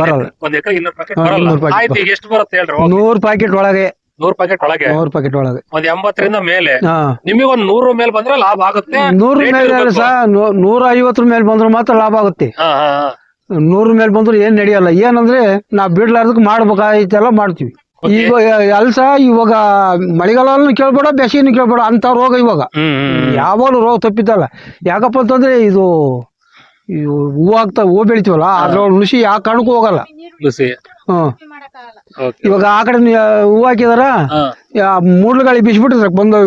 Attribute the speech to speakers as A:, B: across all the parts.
A: ಬರಲ್ಲ.
B: ಒಂದ್ ಎಕರೆ ಇನ್ನೂರು ಪ್ಯಾಕೆಟ್ ಬರಲ್ಲ.
A: ಇನ್ನೂರು packet
B: ಆಯ್ತು ಈಗ ಎಷ್ಟು ಬರುತ್ತೆ ಹೇಳ್ರಿ
A: ನೂರ್ ಪ್ಯಾಕೆಟ್ ಒಳಗೆ.
B: ನೂರ್ ಪ್ಯಾಕೆಟ್ ಒಳಗೆ.
A: ನೂರ್ ಪ್ಯಾಕೆಟ್ ಒಳಗೆ.
B: ಒಂದ್ ಎಂಬತ್ತರಿಂದ ಮೇಲೆ.
A: ಹಾ.
B: ನಿಮಗೆ ಒಂದ್ ನೂರು ಮೇಲೆ ಬಂದ್ರೆ ಲಾಭ ಆಗುತ್ತೆ.
A: ನೂರ
B: Rate
A: ಮೇಲೆ
B: ಇರ್ಬೇಕು.
A: ನೂರ ಐವತ್ತರ ಮೇಲೆ ಬಂದ್ರೆ ಮಾತ್ರ ಲಾಭ ಆಗುತ್ತೆ.
B: ಹಾ ಹಾ ಹಾ.
A: ನೂರ ಮೇಲೆ ಬಂದ್ರೆ ಏನ್ ನಡೆಯಲ್ಲ. ಏನಂದ್ರೆ ನಾವ್ ಬಿಡ್ಲಾರ್ದಕ್ ಮಾಡ್ಬೇಕಾಯ್ತೆಲ್ಲ ಮಾಡ್ತೀವಿ. ಈಗ ಅಲ್ಸ ಇವಾಗ ಮಳೆಗಾಲನು ಕೇಳ್ಬೇಡ ಬೇಸಿಗೆನು ಕೇಳ್ಬೇಡ ಅಂತ ರೋಗ ಇವಾಗ.
B: ಹ್ಮ್ ಹ್ಮ್
A: ಯಾವಾಗಲೂ ರೋಗ ತಪ್ಪಿದ್ದಲ್ಲ ಯಾಕಪ್ಪ ಅಂತಂದ್ರೆ ಇದು ಹೂ ಆಗ್ತಾ ಹೂ ಬೆಳಿತೀವಲ್ಲ ಅದ್ರೊಳಗೆ ನುಸಿ ಯಾವ ಕಾರಣಕ್ಕೂ ಹೋಗಲ್ಲ. ಹ್ಮ್ ಇವಾಗ ಆ ಕಡೆ ಹೂವು ಹಾಕಿದಾರ
B: ಹಾ.
A: ಬಂದ್ ಗಾಳಿ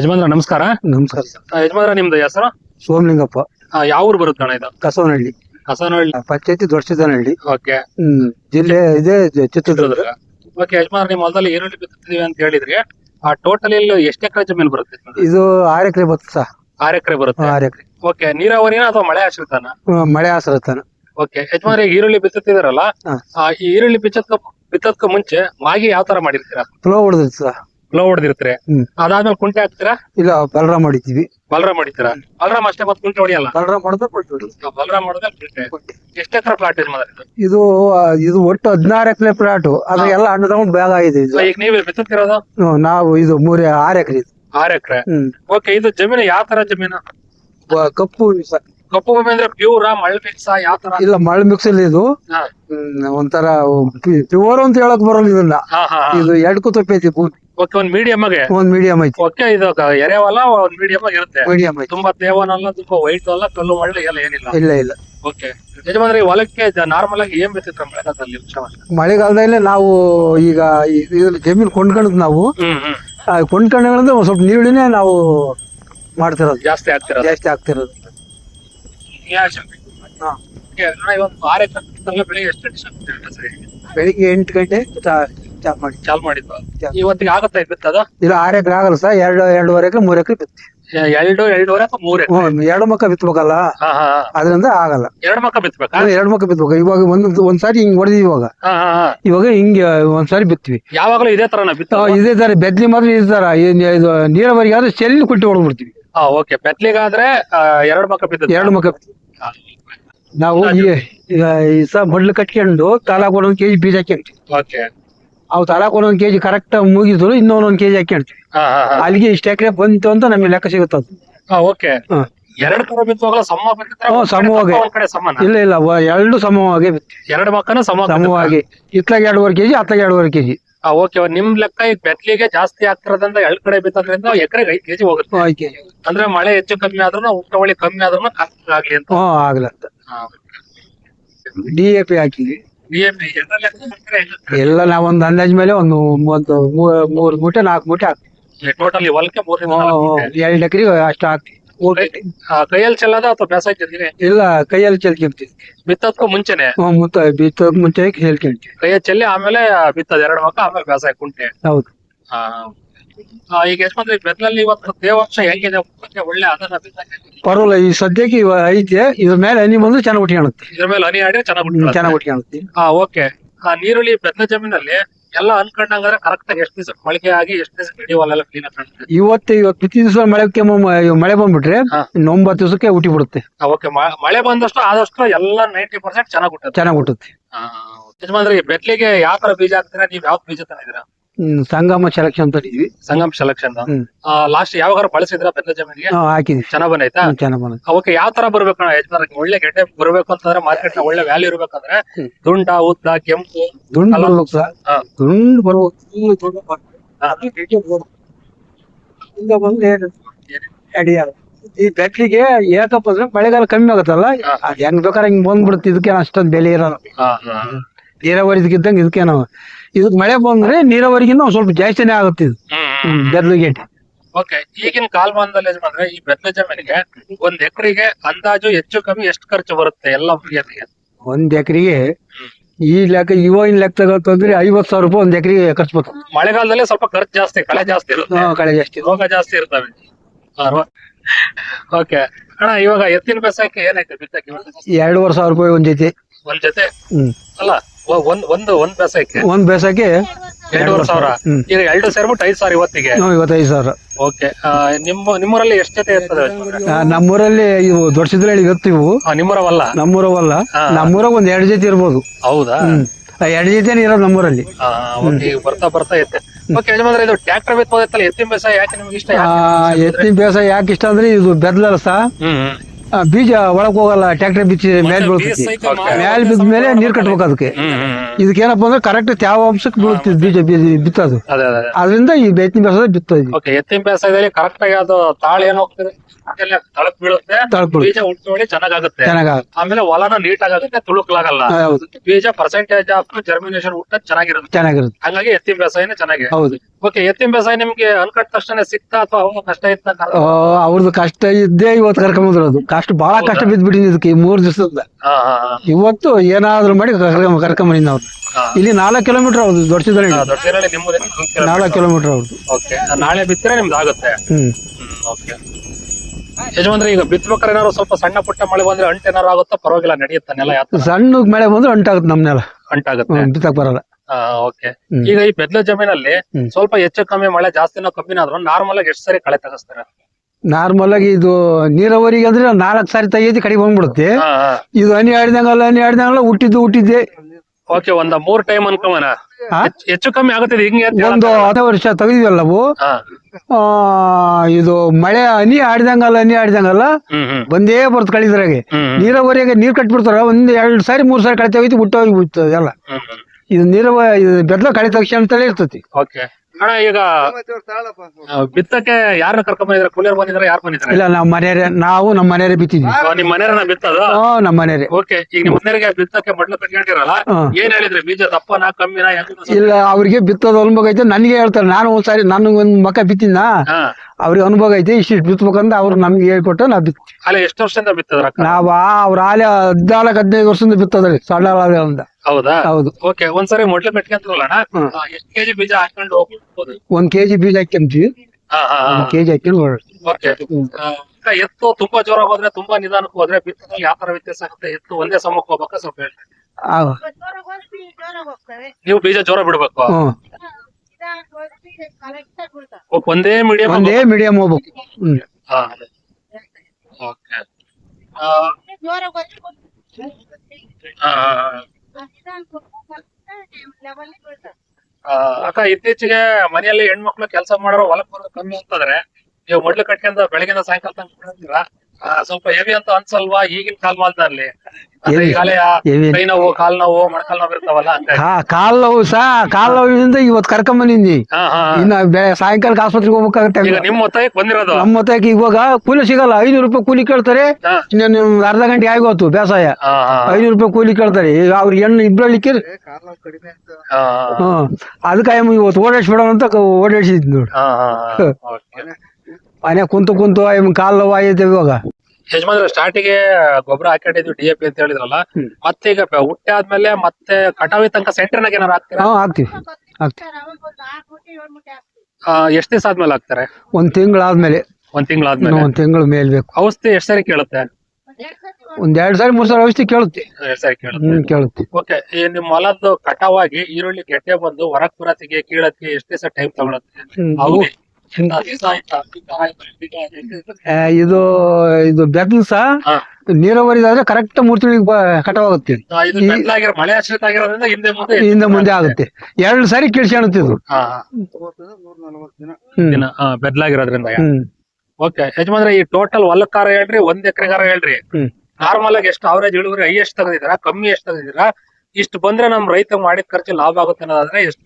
B: ಯಜಮಾನ್ರ ನಮಸ್ಕಾರ.
A: ನಮಸ್ಕಾರ.
B: ಆ, ಯಜಮಾನ್ರ ನಿಮ್ದು ಹೆಸರು?
A: ಸೋಮಲಿಂಗಪ್ಪ.
B: ಆ, ಯಾವ ಊರು ಬರುತ್ತೆ ಅಣ್ಣ ಇದು?
A: ಕಸವನಹಳ್ಳಿ.
B: ಹಸನಹಳ್ಳಿ
A: ಪಂಚಾಯತಿ ದೊಡ್ಡದನಹಳ್ಳಿ
B: ಓಕೆ.
A: ಹ್ಮ್. ಜಿಲ್ಲೆ ಇದೆ ಜ- ಚಿತ್ರದುರ್ಗ.
B: ಚಿತ್ರದುರ್ಗ. ಓಕೆ ಯಜಮಾನ್ರ ನಿಮ್ಮ ಹೊಲದಲ್ಲಿ ಈರುಳ್ಳಿ ಬಿತ್ತಿದೀವಿ ಅಂತ ಹೇಳಿದ್ರಿ ಆ ಟೋಟಲ್ ಇಲ್ಲಿ ಎಷ್ಟು ಎಕರೆ ಜಮೀನು ಬರುತ್ತೆ
A: ಇದು ಆರು ಎಕರೆ ಬತ್ತ ಸರ್.
B: ಆರು ಎಕರೆ ಬರುತ್ತೆ?
A: ಆರು ಎಕರೆ.
B: ಓಕೆ ನೀರಾವರಿನ ಅಥವಾ ಮಳೆ ಆಶ್ರಿತಾನ?
A: ಮಳೆ ಆಸರತ್ತಾನ
B: ಓಕೆ ಯಜಮಾನ್ರ ಈಗ ಈರುಳ್ಳಿ ಬಿತ್ತುತ್ತಿದಾರಲ್ಲ
A: ಹಾ.
B: ಆ ಈ ಈರುಳ್ಳಿ ಬಿಚ್ಚ ಬಿತ್ತದ್ಕ ಮುಂಚೆ ಮಾಗಿ ಯಾವ ತರ ಮಾಡಿರ್ತೀರಾ?
A: ಫ್ಲೋ ಹೊಡೆದಿತ್ತು ಸಹ
B: ಹೊಡೆದಿರ್ತಾರೆ. ಅದಾದ್ಮೇಲೆ ಕುಂಟೆ ಹಾಕ್ತೀರಾ?
A: ಇಲ್ಲ ಬಲರಾಮ್ ಹೊಡಿತೀವಿ.
B: ಬಲರಾಮ್ ಹೊಡಿತೀರಾ? ಬಲರಾಮ್ ಅಷ್ಟೇ ಮತ್ತೆ ಕುಂಟೆ ಹೊಡಿಯಲ್ಲ?
A: ಬಲರಾಮ್ ಹೊಡೆದ್ರೆ ಕುಂಟೆ ಹೊಡಿ
B: ಬಲರಾಮ್ ಹೊಡೆದ್ರೆ ಕುಂಟೆ. ಎಷ್ಟು ಎಕರೆ ಪ್ಲಾಟ್ ಇದೆ
A: ಇದು? ಇದು ಇದು ಒಟ್ಟು ಹದಿನಾರು ಎಕರೆ ಪ್ಲಾಟ್ ಅದೆಲ್ಲ ಹಣ್ಣು ತಗೊಂಡು ಬೇಗ ಆಗಿದೆ ಇದು.
B: ಈಗ ನೀವು ಬಿತ್ತಿರೋದು
A: ಹ್ಮ್, ನಾವು ಇದು ಮೂರೇ ಆರು ಎಕರೆ ಇದು.
B: ಆರ್ ಎಕರೆ.
A: ಹ್ಮ್.
B: ಓಕೆ ಇದು ಜಮೀನು ಯಾವ ತರ ಜಮೀನು?
A: ಬ- ಕಪ್ಪು ಸ-
B: ಕಪ್ಪು ಭೂಮಿ ಅಂದ್ರೆ ಪ್ಯೂರ್ ಮಳೆ ಮಿಕ್ಸ್ ಯಾವ ತರ?
A: ಇಲ್ಲ ಮಳೆ ಮಿಕ್ಸ್ ಇಲ್ಲ ಇದು
B: ಹಾ.
A: ಹ್ಮ್, ಒಂಥರ ಪ್ಯೂರ್ ಅಂತ ಹೇಳಕ್ ಬರಲ್ಲ ಇದನ್ನ.
B: ಹಾ ಹಾ
A: ಇದು ಎಡ್ಕು ತಪ್ಪೈತಿ ಭೂಮಿ.
B: ಓಕೆ ಒಂದ್ ಮೀಡಿಯಂ ಆಗಿ?
A: ಒಂದ್ ಮೀಡಿಯಂ ಐತಿ.
B: ಓಕೆ ಇದು ಕ- ಎರೆಹೊಲ ಒಂದ್ ಮೀಡಿಯಂ ಆಗಿ ಇರುತ್ತೆ.
A: ಮೀಡಿಯಂ ಐತಿ.
B: ತುಂಬಾ ತೇವನಲ್ಲ ತುಂಬಾ ವೈಟ್ ಅಲ್ಲ ಕಲ್ಲು ಮಳ್ಳಿ ಎಲ್ಲ ಏನಿಲ್ಲ.
A: ಇಲ್ಲ ಇಲ್ಲ.
B: ಓಕೆ ಯಜಮಾನ್ರೆ ಈ ಹೊಲಕ್ಕೆ ನಾರ್ಮಲ್ ಆಗಿ ಏನ್ ಬೇಕಿತ್ತು ಮಳೆಗಾಲದಲ್ಲಿ
A: ಮಳೆಗಾಲದಲ್ಲಿ ನಾವು ಈಗ ಇದ್ರ ಜಮೀನು ಕೊಂಡ್ಕೊಂಡ್ ನಾವು.
B: ಹ್ಮ್
A: ಕೊಂಡ್ಕೊಂಡ್ರೆ ಒಂದ್ ಸ್ವಲ್ಪ ನೀಳಿನೇ ನಾವು ಮಾಡ್ತಿರೋದು.
B: ಜಾಸ್ತಿ ಆಗ್ತಿರೋದು.
A: ಜಾಸ್ತಿ ಆಗ್ತಿರೋದು ಹಾ.
B: ಇವತ್ತು ಆರು ಎಕರೆ ಬೆಳಿಗ್ಗೆ
A: ಎಂಟು ಗಂಟೆ ಚಾಲ್ ಮಾಡಿ.
B: ಚಾಲ್ ಮಾಡಿದ್ವು? ಇವತ್ತಿಗೆ ಆಗುತ್ತೆ ಬಿತ್ತದ?
A: ಇಲ್ಲ ಆರು ಎಕರೆ ಆಗಲ್ಲ ಸರ್. ಎರಡು ಎರಡೂವರೆ ಎಕರೆ ಮೂರು ಎಕರೆ ಬಿತ್ತಿ.
B: ಎರಡು ಎರಡೂವರೆ ಅಥವಾ ಮೂರ್
A: ಎರಡು ಮಕ್ಕ
B: ಹಾ.
A: ಅದರಿಂದ ಆಗಲ್ಲ.
B: ಎರಡು ಮಕ್ಕ
A: ಅಂದ್ರೆ ಎರಡು ಮಕ್ಕ ಬಿತ್ಬೇಕು. ಇವಾಗ ಒಂದ್ ಒಂದ್ಸಾರಿ ಹಿಂಗ್ ಹೊಡೆದಿವಿ ಇವಾಗ. ಇವಾಗ ಹಿಂಗೆ ಒಂದ್ಸಾರಿ ಬಿತ್ತೀವಿ.
B: ಯಾವಾಗಲೂ ಇದೇ ತರ ಬಿತ್ತ
A: ಇದೇ ತರ. ಬೆದ್ಲಿ ಮಾತ್ರ ಇದೇ ತರ. ನೀರಾವರಿಗೆ ಆದ್ರೆ ಚೆಲ್ಲಿ ಕುಟ್ಟಿ ಹೊಡೆದ್ಬಿಡ್ತೀವಿ.
B: ಹಾ ಓಕೆ. ಬೆತ್ಲಿಗಾದ್ರೆ ಎರಡು ಮಕ್ಕ ಬಿತ್ತ
A: ಎರಡು ಮಕ್ಕ ನಾವು ಈ ಸ ಮೊದ್ಲು ಕಟ್ಕೊಂಡು ತಾಲಾಕ್ ಒಂದೊಂದ್ ಕೆಜಿ ಬೀಜ ಹಾಕ್ಯಂತೀವಿ.
B: ಓಕೆ.
A: ಅವು ತಾಲಾಕ್ ಒಂದೊಂದ್ ಕೆಜಿ ಕರೆಕ್ಟ್ ಮುಗಿದ್ರು ಇನ್ನೊಂದೊಂದ್ ಕೆಜಿ ಹಾಕ್ಯಂತೀವಿ.
B: ಹಾ ಹಾ ಹಾ.
A: ಅಲ್ಲಿಗೆ ಇಷ್ಟ ಎಕರೆ ಬಂತು ಅಂತ ನಮಗೆ ಲೆಕ್ಕ ಸಿಗುತ್ತೆ ಅದು.
B: ಹಾ ಓಕೆ. ಎರಡು ತರ ಬಿತ್ತುವಾಗಲ ಸಮ ಬಿತ್ತಿದ್ರೆ
A: ಹ್ಮ್,
B: ಒಂದ್ ಕಡೆ
A: ಸಮವಾಗಿ.
B: ತಪ್ಪ, ಒಂದ್ ಕಡೆ ಸಮಾನ?
A: ಇಲ್ಲ ಇಲ್ಲ ವ- ಎರಡು ಸಮವಾಗಿ ಬಿತ್ತು.
B: ಎರಡು ಮಕ್ಕನು ಸಮ
A: ಸಮವಾಗಿ. ಇತ್ಲಾಗ ಎರಡೂವರೆ ಕೆಜಿ ಅತ್ಲಾಗ ಎರಡೂವರೆ ಕೆಜಿ.
B: ಓಕೆ ನಿಮ್ ಲೆಕ್ಕ ಈಗ ಬೆತ್ಲಿಗೆ ಜಾಸ್ತಿ ಆಗ್ತಿರೋದ್ರಿಂದ ಎರಡ್ ಕಡೆ ಬಿತ್ತೋದ್ರಿಂದ ಎಕರೆಗೆ ಐದ್ ಕೆಜಿ ಹೋಗುತ್ತೆ. ಅಂದ್ರೆ ಮಳೆ ಹೆಚ್ಚು ಕಮ್ಮಿ ಆದ್ರೂ ಉಟ್ಟವಳಿ ಕಮ್ಮಿ ಆದ್ರೂ ಕಷ್ಟ ಆಗ್ಲಿ ಅಂತ.
A: ಹ್ಞೂ ಡಿಎಪಿ ಹಾಕಿ ಡಿ ಎ ಪಿ ಹಾಕಿದ್ವಿ.
B: DAP ಎಲ್ಲ ಲೆಕ್ಕ ಹಾಕಿದ್ರೆ ಹೆಂಗುತ್ತೆ?
A: ಎಲ್ಲ ನಾವೊಂದು ಅಂದಾಜ್ ಮೇಲೆ ಒಂದು ಒಂದು ಮೂರ್ ಮೂರು ಮೂಟೆ ನಾಲ್ಕು ಮೂಟೆ ಹಾಕ್ತೀವಿ.
B: ಟೋಟಲಿ ಹೊಲಕ್ಕೆ ಮೂರರಿಂದ ನಾಲ್ಕು ಮೂಟೆ.
A: ಎರಡು ಎಕರೆಗೆ ಅಷ್ಟು ಹಾಕ್ತೀವಿ.
B: ಆ, ಕೈಯಲ್ಲಿ ಚೆಲ್ಲದ ಅಥವಾ ಜೊತೆಗೆ
A: ಇಲ್ಲ ಕೈಯಲ್ಲಿ ಚೆಲ್ಕೊಂತೀನಿ
B: ಬಿತ್ತದಕ್ಕೂ ಮುಂಚೆನೆ?
A: ಮುತ್ತ ಬಿತ್ತೋಕ್ ಮುಂಚೆ ಹೇಳ್ಕೊಂತೀನಿ
B: ಕೈಯಲ್ಲಿ ಚೆಲ್ಲಿ ಆಮೇಲೆ ಬಿತ್ತದ ಎರಡು ಮಕ್ಕ ಆಮೇಲೆ ಬೇಸಾಯ ಕುಂಟೆ.
A: ಹೌದು.
B: ಆ, ಆ, ಈಗ ಯಶವಂತ ಮಂದಿ ಇವತ್ತು ತೇವಾಂಶ ಹೆಂಗಿದೆ? ಮತ್ತೆ ಒಳ್ಳೆ ಅದನ್ನ ಬಿತ್ತಕ್ಕೆ
A: ಪರವಾಗಿಲ್ಲ ಈ ಸದ್ಯಕ್ಕೆ ಇವ ಐತೆ ಇದ್ರ ಮೇಲೆ ಹನಿ ಬಂದ್ರೆ ಚೆನ್ನಾಗಿ ಉಟ್ಕೊಳುತ್ತೆ
B: ಇದ್ರ ಮೇಲೆ ಹನಿ ಆಡಿ ಚೆನ್ನಾಗಿ
A: ಚೆನ್ನಾಗಿ ಉಟ್ಕೊಳುತ್ತೆ
B: ಹಾ ಓಕೆ. ಆ ನೀರುಳ್ಳಿ ಬೆದ್ಲ ಜಮೀನಲ್ಲಿ ಎಲ್ಲ ಅನ್ಕೊಂಡಂಗಾದ್ರೆ ಕರೆಕ್ಟ್ ಆಗಿ ಎಷ್ಟು ದಿವಸ ಮೊಳಕೆ ಆಗಿ ಎಷ್ಟು ದಿವಸ ಹಿಡಿಯುವಲ್ಲೆಲ್ಲ ಕ್ಲೀನ್ ಕಾಣುತ್ತೆ
A: ಇವತ್ತು ಇವತ್ತು ಪ್ರತಿ ದಿವಸ ಮಳೆ ಕೆಮ್ಮು- ಮಳೆ ಬಂದ್ಬಿಟ್ರೆ ಒಂಬತ್ತು ದಿವಸಕ್ಕೆ ಹುಟ್ಟಿ ಬಿಡುತ್ತೆ.
B: ಓಕೆ ಮಳೆ ಬಂದಷ್ಟು ಆದಷ್ಟು ಎಲ್ಲ ನೈಂಟಿ ಪರ್ಸೆಂಟ್ ಚೆನ್ನಾಗಿ ಹುಟ್ಟುತ್ತೆ.
A: ಚೆನ್ನಾಗಿ ಹುಟ್ಟುತ್ತೆ.
B: ಯಜಮಾನ್ರಿ ಬೆಟ್ಲಿಗೆ ಯಾವ ತರ ಬೀಜ ಹಾಕ್ತೀರಾ? ನೀವ್ ಯಾವ ಬೀಜ ತಂದಿದ್ದೀರಾ
A: ಹ್ಮ್, ಸಂಗಮ ಸೆಲೆಕ್ಷನ್ ಅಂತ
B: ಸಂಗಾಮ ಸೆಲೆಕ್ಷನ್
A: ಹ್ಮ್.
B: ಲಾಸ್ಟ್ ಯಾವಾಗ ಬಳಸಿದ್ರ ಬೆಲ್ಲ ಜಮೀನಿಗೆ
A: ನಾವು ಹಾಕಿದ್ವಿ
B: ಚೆನ್ನಾಗ್ ಬಂದೈತಾ
A: ಹ್ಮ್, ಚೆನ್ನಾಗ್ ಬಂದ
B: ಅವಕ್ಕೆ ಯಾವ ತರ ಬರ್ಬೇಕು ಯಜಮಾನಕ್ಕೆ ಒಳ್ಳೆ ಗೆಡ್ಡೆ ಬರ್ಬೇಕು ಅಂತಂದ್ರೆ ಮಾರ್ಕೆಟ್ನ ಒಳ್ಳೆ ವ್ಯಾಲ್ಯೂ ಇರ್ಬೇಕಂದ್ರೆ
A: ಹ್ಮ್.
B: ದುಂಡ ಉದ್ದ ಕೆಂಪು
A: ದುಂಡು
B: ಅಲ್ಲ.
A: ಬರ್ಬೇಕು ಸರ್
B: ಹಾ.
A: ದುಂಡು ಬರ್ಬೇಕು ಫುಲ್ ದುಂಡು ಬರ್ಬೇಕು.
B: ಹಾ.
A: ಹಿಂಗ ಬಂದ್ರೆ ಅಡಿಯಾರ ಈ ಬೆಟ್ಲಿಗೆ ಏಕಪ್ಪ ಅಂದ್ರೆ ಮಳೆಗಾಲ ಕಮ್ಮಿ ಆಗುತ್ತಲ್ಲ
B: ಹಾ.
A: ಅದ್ ಹೆಂಗ್ ಬೇಕಾದ್ರೆ ಹಿಂಗ್ ಬಂದ್ಬಿಡುತ್ತೆ ಇದಕ್ಕೆ ಅಷ್ಟೊಂದ್ ಬೆಲೆ ಇರಲ್ಲ
B: ಹಾ, ಹಾ.
A: ನೀರಾವರಿಗಿದ್ದಂಗೆ ಇದಕ್ಕೆ ನಾವು ಇದಕ್ ಮಳೆ ಬಂದ್ರೆ ನೀರಾವರಿಗಿನ್ನ ಒಂದ್ ಸ್ವಲ್ಪ ಜಾಸ್ತಿನೇ ಆಗುತ್ತೆ ಇದು.
B: ಹ್ಮ್,
A: ಗೇಟ್
B: ಓಕೆ ಈಗಿನ ಕಾಲಮಾನದಲ್ಲಿ ಮಾಡ್ರೆ ಈ ಬೆತ್ತ ಜಮೀನಿಗೆ ಒಂದ್ ಎಕರೆಗೆ ಅಂದಾಜು ಹೆಚ್ಚು ಕಮ್ಮಿ ಎಷ್ಟು ಖರ್ಚು ಬರುತ್ತೆ ಎಲ್ಲ
A: ಒಂದ್ ಎಕರೆಗೆ? ಈ ಲೆಕ್ಕ ಇವಾಗಿನ ಲೆಕ್ಕ ತಗೋತಂದ್ರೆ ಐವತ್ ಸಾವಿರ ರೂಪಾಯಿ ಒಂದ್ ಎಕರೆಗೆ ಖರ್ಚು ಬರ್ತದೆ.
B: ಮಳೆಗಾಲದಲ್ಲಿ ಸ್ವಲ್ಪ ಖರ್ಚು ಜಾಸ್ತಿ ಕಳೆ ಜಾಸ್ತಿ ಇರುತ್ತೆ.
A: ಕಳೆ ಜಾಸ್ತಿ
B: ರೋಗ ಜಾಸ್ತಿ ಇರ್ತವೆ. ಓಕೆ ಅಣ್ಣ ಇವಾಗ ಎತ್ತಿನ ಬೇಸಾಯಕ್ಕೆ ಏನೈತೆ ಬಿತ್ತಕ್ಕೆ?
A: ಎರಡೂವರೆ ಸಾವಿರ ರೂಪಾಯಿ ಒಂದ್ ಜೊತೆ.
B: ಒಂದ್ ಜೊತೆ?
A: ಹ್ಮ್.
B: ಅಲ್ಲ ಒಂದ್ ಒಂದು ಒಂದ್ ಬೇಸಾಯಕ್ಕೆ
A: ಒಂದ್ ಬೇಸಕ್ಕೆ
B: ಎರಡೂವರೆ ಸಾವಿರ. ಈಗ ಎರಡು ಸೇರ್ಬಿಟ್ಟು ಐದ್ ಸಾವಿರ ಇವತ್ತಿಗೆ?
A: ಹ್ಮ್, ಇವತ್ತೈದು ಸಾವಿರ.
B: ಓಕೆ. ನಿಮ್ಮ ನಿಮ್ಮೂರಲ್ಲಿ ಎಷ್ಟು ಜೊತೆ ಇರ್ತದೆ?
A: ಆ, ನಮ್ಮೂರಲ್ಲಿ ಇವು ದೊಡ್ಡಸಿದ್ರಲ್ಲಿ ಇವತ್ತು ಇವು.
B: ಆ, ನಿಮ್ಮೂರವಲ್ಲ?
A: ನಮ್ಮೂರವಲ್ಲ. ನಮ್ಮೂರಾಗ ಒಂದ್ ಎರಡು ಜೊತೆ ಇರ್ಬೋದು.
B: ಹೌದಾ?
A: ಆ ಎರಡು ಜೊತೆನೇ ಇರೋದು ನಮ್ಮೂರಲ್ಲಿ.
B: ಆ, ಈಗ ಬರ್ತಾ ಬರ್ತಾ ಎತ್ತೆ ಓಕೆ ಯಜಮಾನ್ರೆ ಇದು ಟ್ರ್ಯಾಕ್ಟರ್ ಬಿತ್ತಬೋದಿತ್ತಲ್ಲ ಎತ್ತಿನ ಬೇಸಾಯ ಯಾಕೆ ನಿಮ್ಗೆ ಇಷ್ಟ?
A: ಆ, ಎತ್ತಿನ ಬೇಸಾಯ ಯಾಕೆ ಇಷ್ಟ ಅಂದ್ರೆ ಇದು ಬೆದ್ಲಲ್ಲ ಸಹ
B: ಹ್ಮ್ ಹ್ಮ್.
A: ಆ, ಬೀಜ ಒಳಗ್ ಹೋಗಲ್ಲ ಟ್ರಾಕ್ಟರ್ ಬಿಚ್ಚಿ ಮೇಲೆ ಬೀಳ್ತೈತಿ. ಮ್ಯಾಲ್ ಬಿದ್ದ ಮೇಲೆ ನೀರ್ ಕಟ್ಬೇಕು ಅದಕ್ಕೆ. ಇದಕ್ಕೇನಪ್ಪ ಅಂದ್ರೆ ಕರೆಕ್ಟ್ ತ್ಯಾವ ಅಂಶಕ್ಕೆ ಬೀಳುತ್ತೆ ಬೀಜ ಬೀಜ ಬಿತ್ತದು.
B: ಅದೇ ಅದೇ ಅದೇ.
A: ಅದರಿಂದ ಈ ಬೆತ್ತಿನ ಬೇಸಾಯ ಬಿತ್ತೋದು
B: ಓಕೆ ಎತ್ತಿನ ಬೇಸಾಯದಲ್ಲಿ ಕರೆಕ್ಟ್ ಆಗಿ ಅದು ತಾಳ ಏನ್ ಹೋಗ್ತದೆ? ಅದೆಲ್ಲ ತಳಕ್ ಬೀಳುತ್ತೆ.
A: ತಳ್ಕೊಳ್ಳಿ
B: ಬೀಜ ಉಟ್ಕೊಳ್ಳಿ ಚೆನ್ನಾಗಾಗುತ್ತೆ.
A: ಚೆನ್ನಾಗ
B: ಆಮೇಲೆ ಹೊಲನ ನೀಟ್ ಆಗುತ್ತೆ ತುಳುಕ್ಲಾಗಲ್ಲ.
A: ಹೌದು.
B: ಬೀಜ ಪರ್ಸೆಂಟೇಜ್ ಆಫ್ ಜರ್ಮಿನೇಷನ್ ಊಟ ಚೆನ್ನಾಗಿರುತ್ತೆ.
A: ಚೆನ್ನಾಗಿರುತ್ತೆ.
B: ಹಂಗಾಗಿ ಎತ್ತಿನ ಬೇಸಾಯನೇ ಚೆನ್ನಾಗಿ.
A: ಹೌದು.
B: ಓಕೆ ಎತ್ತಿನ ಬೇಸಾಯ ನಿಮ್ಗೆ ತಕ್ಷಣ ಸಿಕ್ತಾ ಅಥವಾ ಕಷ್ಟ ಇತ್ತ
A: ಅವ್ರದ್ದು ಕಷ್ಟ ಇದ್ದೇ ಇವತ್ತು ಕರ್ಕೊಂಬಂದಿರೋದು ಕಷ್ಟ ಬಹಳ ಕಷ್ಟ ಬಿದ್ದ್ಬಿಟ್ಟಿನಿ ಇದಕ್ಕೆ ಈ ಮೂರ್ ದಿವಸದ
B: ಹಾ ಹಾ ಹಾ.
A: ಇವತ್ತು ಏನಾದ್ರು ಮಾಡಿ ಕರ್ಕೊಂಡ್ ಕರ್ಕೊಂಬಂದಿನ ಅವ್ರು ಇಲ್ಲಿ ನಾಲ್ಕು ಕಿಲೋಮೀಟರ್ ಅವ್ರದ್ದು ದೊಡ್ಡದಲ್ಲಿ ನಾಲ್ಕು ಕಿಲೋಮೀಟರ್ ಅವ್ರದ್ದು
B: ಓಕೆ ನಾಳೆ ಬಿತ್ತರೆ ನಿಮ್ದು ಆಗುತ್ತೆ.
A: ಹ್ಮ್.
B: ಓಕೆ ಯಜಮಾನ್ರೆ ಈಗ ಬಿತ್ಬೇಕಾದ್ರೆ ಏನಾದ್ರು ಸ್ವಲ್ಪ ಸಣ್ಣ ಪುಟ್ಟ ಮಳೆ ಬಂದ್ರೆ ಅಂಟ್ ಏನಾರು ಆಗುತ್ತಾ? ಪರವಾಗಿಲ್ಲ ನಡೆಯುತ್ತೆ ನೆಲ
A: ಸಣ್ಣ ಮಳೆ ಬಂದ್ರೆ ಅಂಟಾಗುತ್ತೆ ನೆಲ
B: ಅಂಟಾಗುತ್ತೆ
A: ಬಿತ್ತಕ್ ಬರಲ್ಲ.
B: ಓಕೆ ಈಗ ಈ ಬೆದ್ಲ ಜಮೀನಲ್ಲಿ
A: ಹ್ಮ್.
B: ಸ್ವಲ್ಪ ಹೆಚ್ಚು ಕಮ್ಮಿ ಮಳೆ ಜಾಸ್ತಿನೋ ಕಮ್ಮಿನಾದ್ರೂ ನಾರ್ಮಲ್ ಆಗಿ ಎಷ್ಟು ಸರಿ ಕಳೆ ತಗಸ್ತಾರ
A: ನಾರ್ಮಲ್ ಆಗಿ ಇದು ನೀರಾವರಿಗೆ ಅಂದ್ರೆ ನಾಲ್ಕು ಸಾರಿ ತೆಗೆದು ಕಡೆಗೆ ಬಂದ್ಬಿಡುತ್ತೆ ಇದು ಹನಿ ಆಡಿದಂಗಲ್ಲ ಹನಿ ಆಡಿದಂಗಲ್ಲ ಹುಟ್ಟಿದ್ದು ಹುಟ್ಟಿದ್ದೆ
B: ಓಕೆ ಒಂದ ಮೂರ್ ಟೈಮ್ ಅನ್ಕೊಂಬನ
A: ಹಾ?
B: ಹೆಚ್ಚು ಕಮ್ಮಿ ಆಗುತ್ತೆ ಹಿಂಗೆ ಅಂತ
A: ಒಂದು. ಹತ್ತು ವರ್ಷ ತೆಗೆದಿವಲ್ಲ ನಾವು
B: ಹಾ.
A: ಆ, ಇದು ಮಳೆ ಹನಿ ಆಡಿದಂಗಲ್ಲ ಹನಿ ಆಡಿದಂಗಲ್ಲ
B: ಹ್ಮ್ ಹ್ಮ್
A: ಬಂದೇ ಬರ್ತ ಕಳಿದ್ರಾಗೆ
B: ಹ್ಮ್ ಹ್ಮ್.
A: ನೀರಾವರಿಗೆ ನೀರ್ ಕಟ್ಬಿಡ್ತಾರ ಒಂದ್ ಎರಡ್ ಸಾರಿ ಮೂರ್ ಸಾರಿ ಕಳೆ ತೆಗಿತು ಬಿಟ್ಟೋಗಿ ಬಿಡ್ತದೆ ಎಲ್ಲ
B: ಹ್ಮ್ ಹ್ಮ್.
A: ಇದು ನೀರಾವ ಇದು ಬೆದ್ಲ ಕಳೆ ತಕ್ಷಣ ಅಂತಲೇ ಇರ್ತತಿ.
B: ಓಕೆ ಅಣ್ಣ ಈಗ ಆ, ಬಿತ್ತಕ್ಕೆ ಯಾರನ್ನ ಕರ್ಕೊಂಡ್ ಬಂದಿದ್ರೆ ಕೂಲಿಯರ್ ಬಂದಿದ್ರೆ ಯಾರು ಬಂದಿದ್ರೆ
A: ಇಲ್ಲ ನಮ್ಮ ಮನೆಯವರೇ ನಾವು ನಮ್ಮ ಮನೆಯವರೇ ಬಿತ್ತಿದ್ವಿ.
B: ನಿಮ್ ಮನೆಯವ್ರನ್ನ ಬಿತ್ತದ?
A: ಹಾ ನಮ್ಮ ಮನೆಯವರೇ.
B: ಓಕೆ ಈಗ ನಿಮ್ ಮನೆಯವರಿಗೆ ಬಿತ್ತಕ್ಕೆ ಮೊದ್ಲು ಕಟ್ಕೊಂಡಿರಲ್ಲ
A: ಹಾ.
B: ಏನ್ ಹೇಳಿದ್ರಿ? ಬೀಜ ದಪ್ಪನಾ ಕಮ್ಮಿನಾ ಹೆಂಗ್
A: ಇಲ್ಲ ಅವ್ರಿಗೆ ಬಿತ್ತೋದು ಅನುಭವ ಐತೆ ನನಗೆ ಹೇಳ್ತಾರೆ. ನಾನು ಒಂದ್ಸಾರಿ ನಾನು ಒಂದ್ ಮಕ್ಕ ಬಿತ್ತಿನ
B: ಹಾ.
A: ಅವ್ರಿಗೆ ಅನುಭವ ಐತೆ ಇಷ್ಟಿಷ್ಟು ಬಿತ್ಬೇಕಂದ್ರೆ ಅವ್ರು ನಮ್ಗೆ ಹೇಳ್ಕೊಟ್ಟು ನಾ ಬಿತ್ತಿ
B: ಅಲ್ಲ ಎಷ್ಟು ವರ್ಷದಿಂದ ಬಿತ್ತದ್ರ
A: ನಾವ ಅವ್ರ ಆಲೆ ಹದಿನಾಲ್ಕು ಹದಿನೈದು ವರ್ಷದಿಂದ ಬಿತ್ತದ್ರಿ ಸಣ್ಣ ಆಲೆಯಿಂದ.
B: ಹೌದಾ?
A: ಹೌದು.
B: ಓಕೆ ಒಂದ್ಸರಿ ಮೊಟ್ಲು ಕಟ್ಕೊಂತಲ್ಲ
A: ಹ್ಮ್.
B: ಎಷ್ಟು ಕೆಜಿ ಬೀಜ ಹಾಕೊಂಡು ಹೋಗ್ಬೋದು?
A: ಒಂದ್ ಕೆಜಿ ಬೀಜ ಹಾಕ್ಯಂತೀವಿ.
B: ಹಾ ಹಾ
A: ಒಂದ್ ಕೆಜಿ ಹಾಕೊಂಡು ಹೊರಡ್ರಿ
B: ಓಕೆ ಎತ್ತು ತುಂಬಾ ಜೋರ ಹೋದ್ರೆ ತುಂಬಾ ನಿಧಾನಕ್ಕೆ ಹೋದ್ರೆ ಬಿತ್ತನೆ ಯಾವ ತರ ವ್ಯತ್ಯಾಸ ಆಗುತ್ತೆ? ಎತ್ತು ಒಂದೇ ಸಮಕ್ಕೆ ಹೋಗ್ಬೇಕಾ ಸ್ವಲ್ಪ ಹೇಳಿ
A: ಆ,
B: ನೀವು ಬೀಜ ಜೋರ ಬಿಡ್ಬೇಕು?
A: ಹ್ಮ್.
B: ಓಕೆ, ಒಂದೇ ಮೀಡಿಯಂ
A: ಒಂದೇ ಮೀಡಿಯಂ ಹೋಗ್ಬೇಕು. ಹ್ಮ್.
B: ಓಕೆ ಅಕ್ಕ, ಇತ್ತೀಚೆಗೆ ಮನೆಯಲ್ಲಿ ಹೆಣ್ಮಕ್ಳು ಕೆಲಸ ಮಾಡೋರು ಹೊಲಕ್ ಬರೋದು ಕಮ್ಮಿ ಅಂತಂದ್ರೆ, ನೀವು ಮೊದ್ಲು ಕಟ್ಕೊಂಡ ಬೆಳಗಿನ ಸಾಯಂಕಾಲ ತನಕ ಬಿಡ್ತೀರಾ? ಆ, ಸ್ವಲ್ಪ ಹೆವಿ ಅಂತ ಅನ್ಸಲ್ವಾ? ಈಗಿನ ಕಾಲಮಾನದಲ್ಲಿ ಅಂದ್ರೆ. ಕೈ ನೋವು ಕಾಲ್ ನೋವು ಮೊಣಕಾಲ್ ನೋವು ಇರ್ತಾವಲ್ಲ ಹಂಗಾಗಿ
A: ಕಾಲ್ ನೋವು ಸಹ ಕಾಲ್ ನೋವಿನಿಂದ ಇವತ್ತು
B: ಹಾ ಹಾ ಹಾ.
A: ಇನ್ನ ಸಾಯಂಕಾಲಕ್ಕೆ ಆಸ್ಪತ್ರೆಗೆ ಹೋಗ್ಬೇಕಾಗತ್ತೆ
B: ಒತ್ತಾಯಕ್ಕೆ ಬಂದಿರೋದು?
A: ನಮ್ಮ ಮತಕ್ಕೆ ಇವಾಗ ಕೂಲಿ ಸಿಗಲ್ಲ. ಐನೂರು ರೂಪಾಯಿ ಕೂಲಿ ಕೇಳ್ತಾರೆ. ಅರ್ಧ ಗಂಟೆ ಆಗೋತು ಬೇಸಾಯ.
B: ಹಾ, ಹಾ,
A: ಐನೂರು ರೂಪಾಯಿ ಕೂಲಿ ಕೇಳ್ತಾರೆ. ಈಗ ಅವ್ರ ಹೆಣ್ಣು ಇಬ್ಬರಳಿಕ್ಕೆ
B: ಹಾ,
A: ಅದಕ್ಕೆ ಇವತ್ತು ಓಡಾಡ್ಸ್ಬಿಡೋಣ ಅಂತ ಓಡಾಡಿಸಿದ್ ನೋಡಿ.
B: ಹಾ, ಹಾ, ಹಾ.
A: ಮನೆ ಕುಂತು ಕುಂತು ಕಾಲು ಕಾಲ್ ನೋವು ಆಗೈತೆ ಇವಾಗ.
B: ಯಜಮಾನ್ರೆ ಸ್ಟಾರ್ಟಿಗೆ ಗೊಬ್ಬರ ಹಾಕೊಂಡಿದ್ವಿ ಡಿ ಎ ಪಿ ಅಂತ ಹೇಳಿದ್ರಲ್ಲ. ಮತ್ತೆ ಈಗ ಬ- ಹುಟ್ಟೆ ಆದ್ಮೇಲೆ ಮತ್ತೆ ಕಟಾವಿ ತನಕ ಸೆಂಟರ್ನಾಗ ಏನಾರು ಹಾಕ್ತೀರಾ?
A: ಹಾಕ್ತಿವಿ.
B: ಎಷ್ಟ್ ದಿವಸ ಆದ್ಮೇಲೆ ಹಾಕ್ತಾರೆ?
A: ಒಂದ್ ತಿಂಗಳಾದ್ಮೇಲೆ
B: ಒಂದ್ ತಿಂಗಳಾದ್ಮೇಲೆ
A: ಆದ್ಮೇಲೆ? ಒಂದ್ ತಿಂಗಳು ಮೇಲ್ ಬೇಕು.
B: ಔಷಧಿ ಎಷ್ಟ್ ಸರಿ ಕೇಳುತ್ತೆ?
A: ಒಂದ್ ಎರಡ್ ಸಾರಿ ಮೂರ್ ಸಾರಿ ಔಷಧಿ ಕೇಳುತ್ತೆ.
B: ಎರಡ್ ಸರಿ ಕೇಳುತ್ತೆ.
A: ಹ್ಮ್ ಕೇಳುತ್ತೆ.
B: ಓಕೆ ಈ ನಿಮ್ ಹೊಲದ್ದು ಕಟಾವಾಗಿ ಈರುಳ್ಳಿ ಗೆಡ್ಡೆ ಬಂದು ಹೊರಗ್ ಬರತ್ತಿಗೆ ಕೀಳತ್ತಿಗೆ ಎಷ್ಟ್ ದಿವಸ ಟೈಮ್ ತಗೊಳತ್ತೆ?
A: ಹ್ಮ್, ಅವು
B: ಅವಧಿ
A: ಇದು ಇದು ಬೆದ್ಲು ಸಹ
B: ಆದ್ರೆ
A: ನೀರಾವರಿದಾದ್ರೆ ಕರೆಕ್ಟ್ ಮೂರ್ ತಿಂಗಳಿಗೆ ಬ- ಕಟಾವಾಗುತ್ತೆ.
B: ಇದು
A: ಈ-
B: ಮಳೆ ಆಶ್ರಿತ ಆಗಿರೋದ್ರಿಂದ ಹಿಂದೆ ಮುಂದೆ
A: ಹಿಂದೆ ಮುಂದೆ ಆಗುತ್ತೆ. ಎರಡು ಸಾರಿ ಕಿಳ್ಸ್ಕೊಳುತ್ತೆ ಇದು. ಬೆದ್ಲಾಗಿರೋದ್ರಿಂದ
B: ಓಕೆ ಯಜಮಾನ್ರೆ ಈ ಟೋಟಲ್ ಹೊಲಕ್ಕಾರ ಹೇಳ್ರಿ ಒಂದ್ ಎಕರೆಗಾರ ಹೇಳ್ರಿ. ನಾರ್ಮಲ್ ಆಗಿ ಎಷ್ಟು ಅವರೇಜ್ ಇಳುವರಿ ಹೈಯೆಸ್ಟ್ ತೆಗೆದಿದ್ದೀರಾ ಕಮ್ಮಿ ಎಷ್ಟು ತೆಗೆದಿದ್ದೀರಾ? ಇಷ್ಟು ಬಂದ್ರೆ ನಮ್ ರೈತ ಮಾಡಿದ ಖರ್ಚು ಲಾಭ ಆಗುತ್ತೆ ಅನ್ನೋದಾದ್ರೆ ಎಷ್ಟು?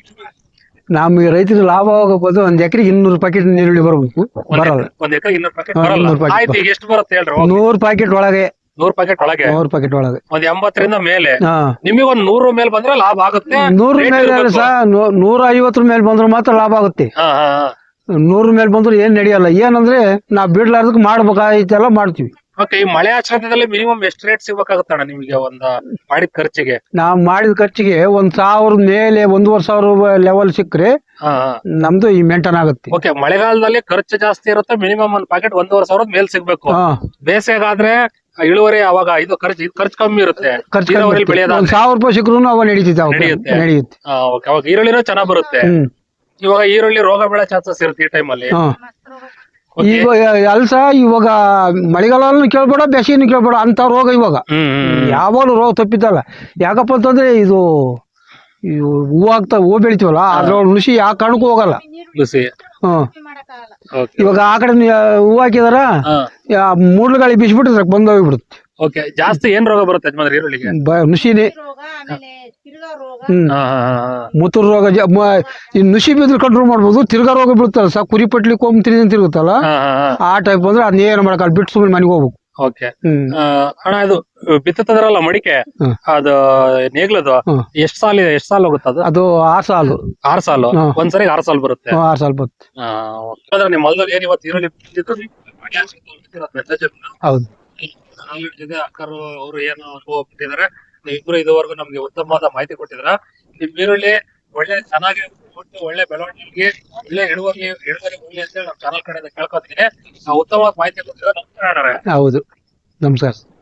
A: ನಮ್ಗೆ ರೈತರು ಲಾಭ ಆಗಬಹುದು ಒಂದ್ ಎಕರೆಗೆ ಇನ್ನೂರು ಪ್ಯಾಕೆಟ್ ನೀರುಳ್ಳಿ ಬರಬೇಕು. ಬರಲ್ಲ.
B: ಒಂದ್ ಎಕರೆ ಇನ್ನೂರು ಪ್ಯಾಕೆಟ್ ಬರಲ್ಲ.
A: ಇನ್ನೂರು packet
B: ಆಯ್ತು ಈಗ ಎಷ್ಟು ಬರುತ್ತೆ ಹೇಳ್ರಿ ಹೋಗಿ.
A: ನೂರ್ ಪ್ಯಾಕೆಟ್ ಒಳಗೆ.
B: ನೂರ್ ಪ್ಯಾಕೆಟ್ ಒಳಗೆ.
A: ನೂರು ಪ್ಯಾಕೆಟ್ ಒಳಗೆ.
B: ಒಂದ್ ಎಂಬತ್ತರಿಂದ ಮೇಲೆ.
A: ಹಾ.
B: ನಿಮಗೆ ಒಂದ್ ನೂರು ಮೇಲೆ ಬಂದ್ರೆ ಲಾಭ ಆಗುತ್ತೆ.
A: ನೂರ
B: Rate
A: ಮೇಲೆ
B: ಇರ್ಬೇಕು.
A: ಸಹ ನೂ- ನೂರ ಐವತ್ತರ ಮೇಲೆ ಬಂದ್ರೆ ಮಾತ್ರ ಲಾಭ ಆಗುತ್ತೆ.
B: ಹಾ, ಹಾ, ಹಾ.
A: ನೂರ ಮೇಲೆ ಬಂದ್ರೆ ಏನ್ ನಡೆಯಲ್ಲ. ಏನಂದ್ರೆ ನಾವ್ ಬಿಡ್ಲಾರ್ದಕ್ ಮಾಡ್ಬೇಕಾಯ್ತಲ್ಲ ಮಾಡ್ತೀವಿ.
B: ಓಕೆ ಈ ಮಳೆ ಆಶ್ರಯದಲ್ಲಿ ಮಿನಿಮಮ್ ಎಷ್ಟು ರೇಟ್ ಸಿಗ್ಬೇಕಾಗುತ್ತಣ್ಣ ನಿಮಗೆ ಒಂದು ಮಾಡಿದ ಖರ್ಚಿಗೆ?
A: ನಾವ್ ಮಾಡಿದ ಖರ್ಚಿಗೆ ಒಂದ್ ಸಾವಿರ ಮೇಲೆ ಒಂದೂವರೆ ಸಾವಿರ ಲೆವೆಲ್ ಸಿಕ್ಕ್ರೆ ನಮ್ದು ಈ ಮೇಂಟೈನ್ ಆಗುತ್ತೆ.
B: ಓಕೆ ಮಳೆಗಾಲದಲ್ಲಿ ಖರ್ಚು ಜಾಸ್ತಿ ಇರುತ್ತೆ ಮಿನಿಮಮ್ ಒಂದ್ ಪ್ಯಾಕೆಟ್ ಒಂದೂವರೆ ಸಾವಿರದ ಮೇಲೆ ಸಿಗ್ಬೇಕು. ಬೇಸಿಗೆಗಾದ್ರೆ ಇಳುವರಿ ಅವಾಗ ಇದು ಖರ್ಚು ಖರ್ಚು ಕಮ್ಮಿ ಇರುತ್ತೆ.
A: ಖರ್ಚು ಒಂದ್ ಸಾವಿರ ರೂಪಾಯಿ ಸಿಕ್ಕರು ಅವ ಅವಾಗ
B: ನಡೆಯುತ್ತೆ. ಅವಾಗ ಈರುಳ್ಳಿನೂ ಚೆನ್ನಾಗ್ ಬರುತ್ತೆ. ಇವಾಗ ಈರುಳ್ಳಿ ರೋಗ ಬೆಳೆ ಚಾನ್ಸಸ್ ಇರುತ್ತೆ ಈ ಟೈಮಲ್ಲಿ
A: ಈಗ ಅಲ್ಸ ಇವಾಗ ಮಳೆಗಾಲನು ಕೇಳ್ಬೇಡ ಬೇಸಿಗೆನು ಕೇಳ್ಬೇಡ ಅಂತ ರೋಗ ಇವಾಗ. ಯಾವಾಗಲೂ ರೋಗ ತಪ್ಪಿದ್ದಲ್ಲ. ಯಾಕಪ್ಪ ಅಂತಂದ್ರೆ ಇದು ಇವು ಹೂವು ಆಗ್ತಾ ಹೂ ಬೆಳಿತೀವಲ್ಲ ಅದ್ರೊಳಗೆ ನುಸಿ ಯಾವ ಕಾರಣಕ್ಕೂ ಹೋಗಲ್ಲ. ಹ್ಮ್. ಇವಾಗ ಆ ಕಡೆ ಹೂ ಹೂವು ಹಾಕಿದಾರ ಮೂಡ್ಲು ಗಾಳಿ ಬೀಸ್ಬಿಟ್ರೆ ಬಂದ್ ಹೋಗ್ಬಿಡುತ್ತೆ.
B: ಓಕೆ ಜಾಸ್ತಿ ಏನ್ ರೋಗ ಬರುತ್ತೆ ಯಜಮಾನ್ರಿ ಈರುಳ್ಳಿಗೆ?
A: ಬ ನುಸಿನೇ
C: ರೋಗ ಆಮೇಲೆ ತಿರ್ಗಾ ರೋಗ.
A: ಹ್ಮ್.
B: ಹಾ ಹಾ ಹಾ
A: ಮೂತ್ರ ರೋಗ ಜ- ಮ- ಈ ನುಸಿ ಬಿದ್ರೆ ಕಂಟ್ರೋಲ್ ಮಾಡ್ಬೋದು ತಿರ್ಗಾ ರೋಗ ಬೀಳ್ತಲ್ಲ ಸರ್ ಕುರಿ ಪಟ್ಲಿ ಕೋಮ್ ತಿರುಗಿ ತಿರುಗುತ್ತಲ್ಲ
B: ಹಾ ಹಾ ಹಾ.
A: ಆ ಟೈಪ್ ಬಂದ್ರೆ ಅದನ್ನೇನು ಮಾಡಕ್ಕಲ್ಲ ಬಿಟ್ಟು ಸುಮ್ಮನೆ ಮನೆಗೆ ಹೋಗ್ಬೇಕು.
B: ಓಕೆ
A: ಹ್ಮ್.
B: ಅಣ್ಣ ಇದು ಬಿತ್ತದ್ರಲ್ಲ ಮಡಿಕೆ
A: ಹ್ಮ್.
B: ಅದು ನೇಗ್ಲದು
A: ಹ್ಮ್.
B: ಎಷ್ಟ್ ಸಾಲ ಎಷ್ಟ್ ಸಾಲ ಹೋಗುತ್ತೆ ಅದು
A: ಅದು ಆರು ಸಾಲು.
B: ಆರ್ ಸಾಲು?
A: ಹ್ಮ್.
B: ಒಂದ್ಸರಿ ಆರ್ ಸಾಲ್ ಬರುತ್ತೆ.
A: ಹ್ಮ್, ಆರು ಸಾಲು ಬರುತ್ತೆ.
B: ಆ, okay. ಅಂದ್ರೆ ನಿಮ್ ಹೊಲದಲ್ಲಿ ಏನ್ ಇವತ್ತು ಈರುಳ್ಳಿ ನೀವು ಹಾಕ್ಸಿದ್ದು ಬಿತ್ತಿರೋದು
A: ಹೌದು.
B: ನಾಲ್ಕು ಇದೆ ಅಕ್ಕರು ಅವರು ಏನು ಅನುಭವ ಪಟ್ಟಿದ್ದಾರೆ ಇಬ್ರು ಇದುವರೆಗೂ ನಮ್ಗೆ ಉತ್ತಮವಾದ ಮಾಹಿತಿ ಕೊಟ್ಟಿದ್ರ ನಿಮ್ ಈರುಳ್ಳಿ ಒಳ್ಳೆ ಚೆನ್ನಾಗಿ ಕೊಟ್ಟು ಒಳ್ಳೆ ಬೆಳವಣಿಗೆ ಒಳ್ಳೆ ಇಳುವರಿ ಇಳುವರಿ ಹೋಗ್ಲಿ ಅಂತ ಹೇಳಿ ನಮ್ಮ ಚಾನಲ್ ಕಡೆ ಕೇಳ್ಕೊತೀನಿ. ಉತ್ತಮವಾದ ಮಾಹಿತಿ ಕೊಟ್ಟಿದ್ರೆ ನಮಸ್ಕಾರ.
A: ಹೌದು. ನಮಸ್ಕಾರ.